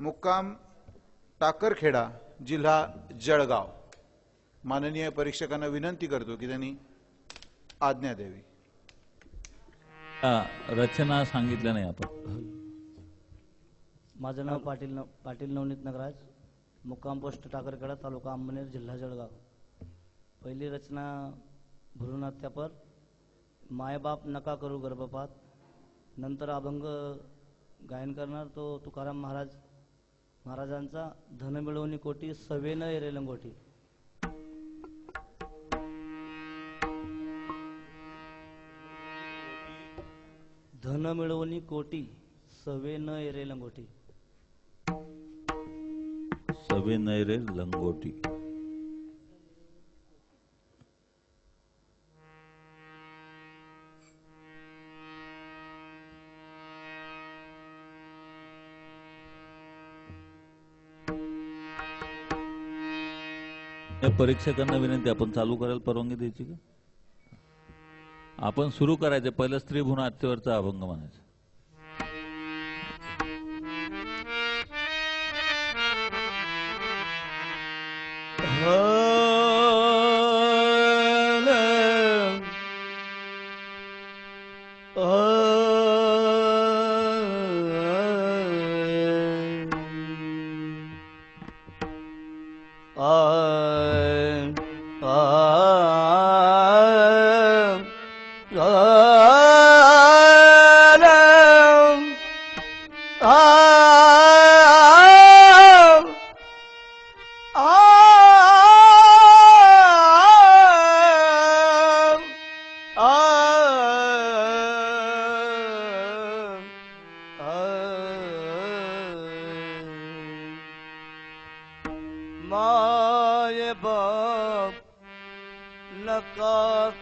मुक्काम टाकरखेडा जिल्हा जळगाव. माननीय परीक्षकांना विनंती करतो की त्यांनी आज्ञा द्यावी. हा, रचना सांगितल्या नाही आपण. माझं नाव पाटील पाटील नवनीत नगराज. मुक्काम पोस्ट टाकरखेडा तालुका अंबनेर जिल्हा जळगाव. पहिली रचना भ्रूण हत्यापर मायबाप नका करू गर्भपात. नंतर अभंग गायन करणार तो तुकाराम महाराज. महाराजांचा धन मिळवणी कोटी सवेन एरे लंगोटी धन मिळवणी कोटी सवे न एरे लंगोटी सवे एरे लंगोटी या परीक्षकांना विनंती आपण चालू करायला परवानगी द्यायची का? आपण सुरू करायचं पहिलं स्त्री भ्रूण हत्येवरचा अभंग म्हणायचा.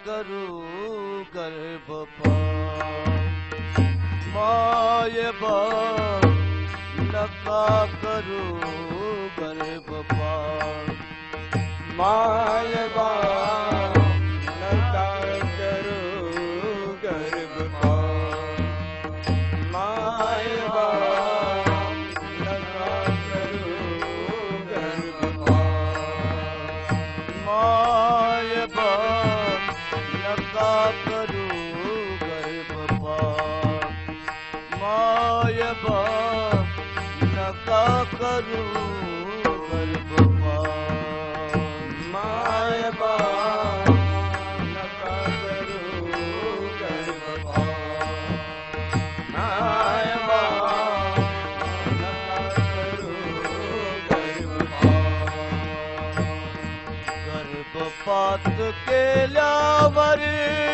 ਕਰੂੰ ਗਰਭਪਾਨ ਮਾਏ ਬਾ ਨਕਾ ਕਰੂੰ ਗਰਭਪਾਨ ਮਾਏ ਬਾ Maria.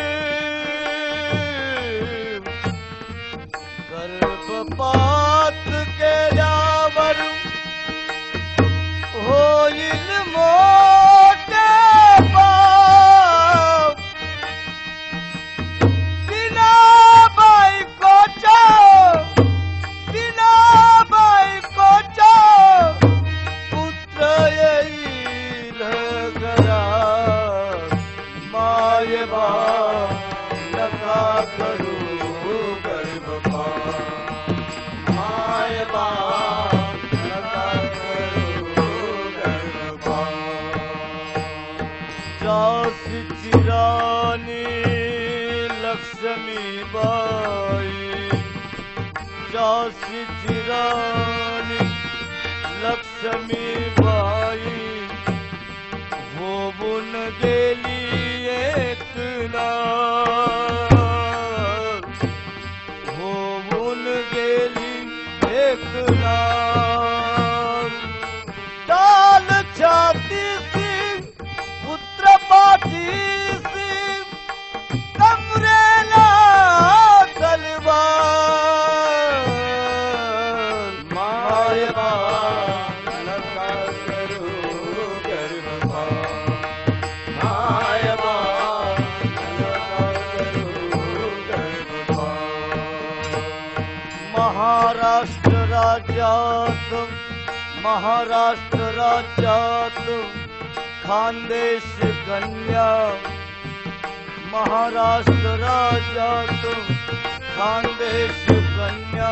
लक्ष्मी बाई। सास चिरानी लक्ष्मी बाइ वो बुनगल ਮਹਾਰਾਸ਼ਟਰ ਰਾਜਾਤ ਮਹਾਰਾਸ਼ਟਰ ਰਾਜਾਤ ਖਾਨਦੇਸ਼ ਕਨਿਆ ਮਹਾਰਾਸ਼ਟਰ ਰਾਜਾਤ ਖਾਨਦੇਸ਼ ਕਨਿਆ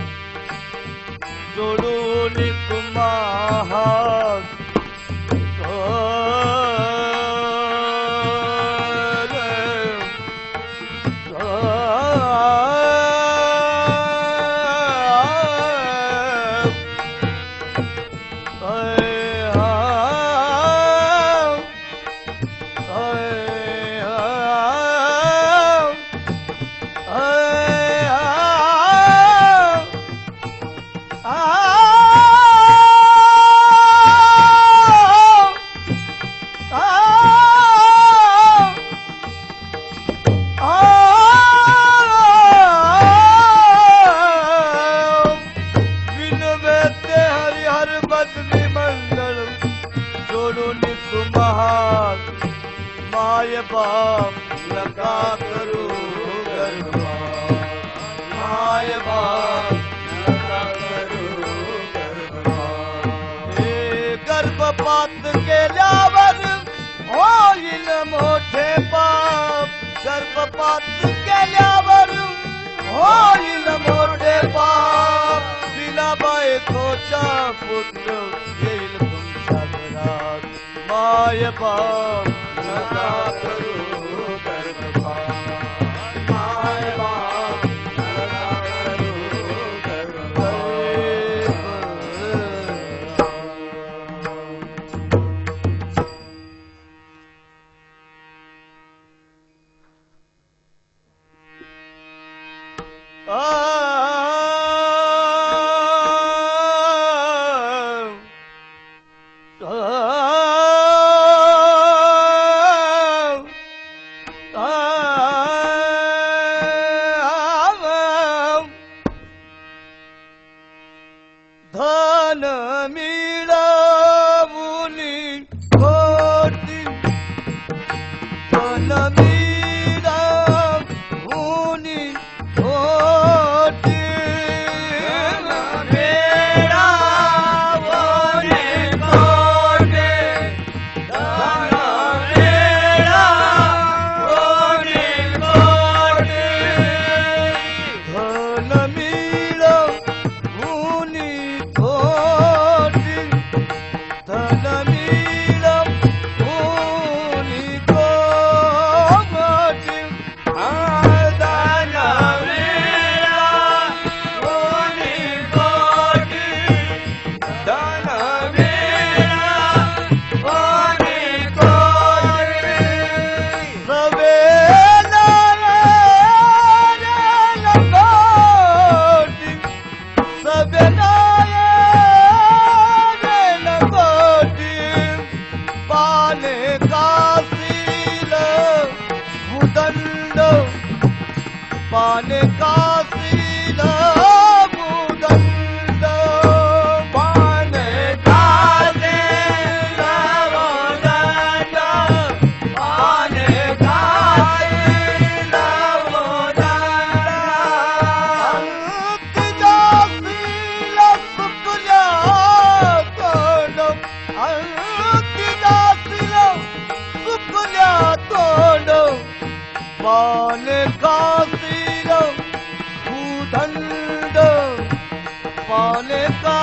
जोड़ो निक महा ਪਦ ਵਿਮੰਗਲ ਜੋਨੋ ਨਿਤ ਮਹਾ ਮਾਇ ਬਾਪ ਲਗਾ ਕਰੋ ਗਰਵਾ ਮਾਇ ਬਾਪ ਲਗਾ ਕਰੋ ਗਰਵਾ ਏ ਗਰਭ ਪਤ ਕੇ ਲਿਆਵਰ ਹੋਇਨ ਮੋਠੇ ਪਾਪ ਗਰਭ ਪਤ ਕੇ ਲਿਆਵਰ bom. पाने का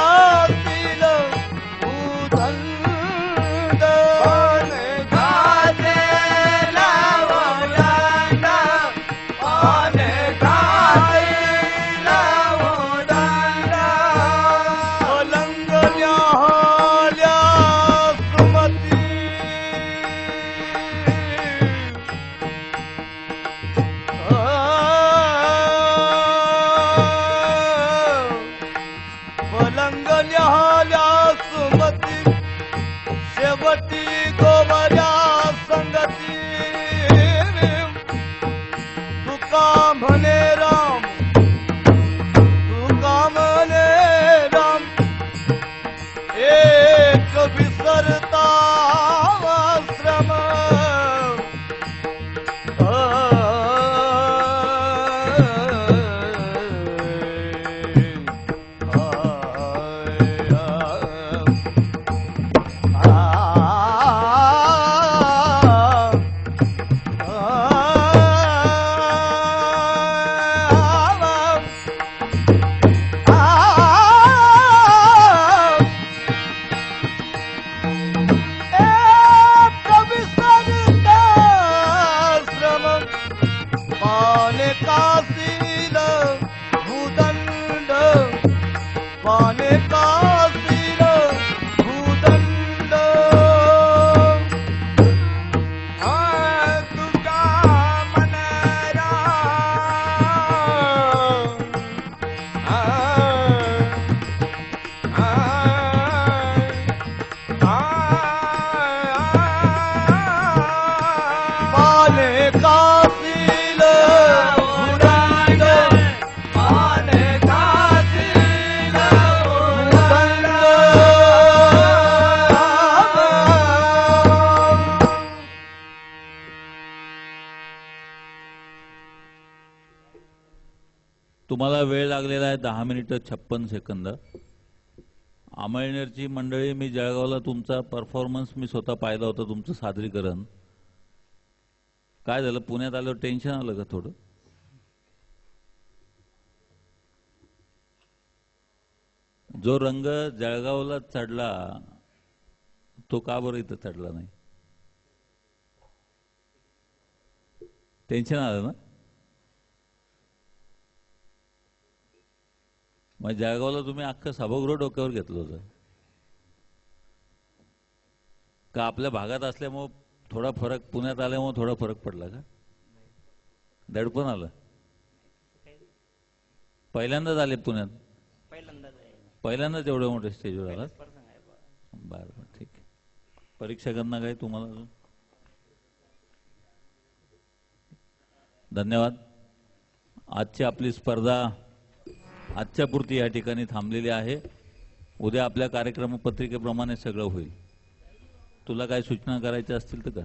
तुम्हाला वेळ लागलेला आहे दहा मिनिटं छप्पन सेकंद. अमळनेरची मंडळी मी जळगावला तुमचा परफॉर्मन्स मी स्वतः पाहिलं होतं तुमचं सादरीकरण. काय झालं? पुण्यात आल्यावर टेन्शन आलं का थोडं? जो रंग जळगावला चढला तो का बरं इथं चढला नाही? टेन्शन आलं ना? मग जळगावला तुम्ही अख्खं सभागृह डोक्यावर घेतलं होतं. का आपल्या भागात असल्यामुळं थोडा फरक पुण्यात आल्यामुळे थोडा फरक पडला का? दडपण आलं. पहिल्यांदाच आले पुण्यात. पहिल्यांदाच एवढ्या मोठ्या स्टेजवर आला बरं बरं ठीक आहे. परीक्षकांना काय तुम्हाला अजून? धन्यवाद. आजची आपली स्पर्धा आजच्यापुरती या ठिकाणी थांबलेली आहे. उद्या आपल्या कार्यक्रम पत्रिकेप्रमाणे सगळं होईल. तुला काय सूचना करायच्या असतील तर कर.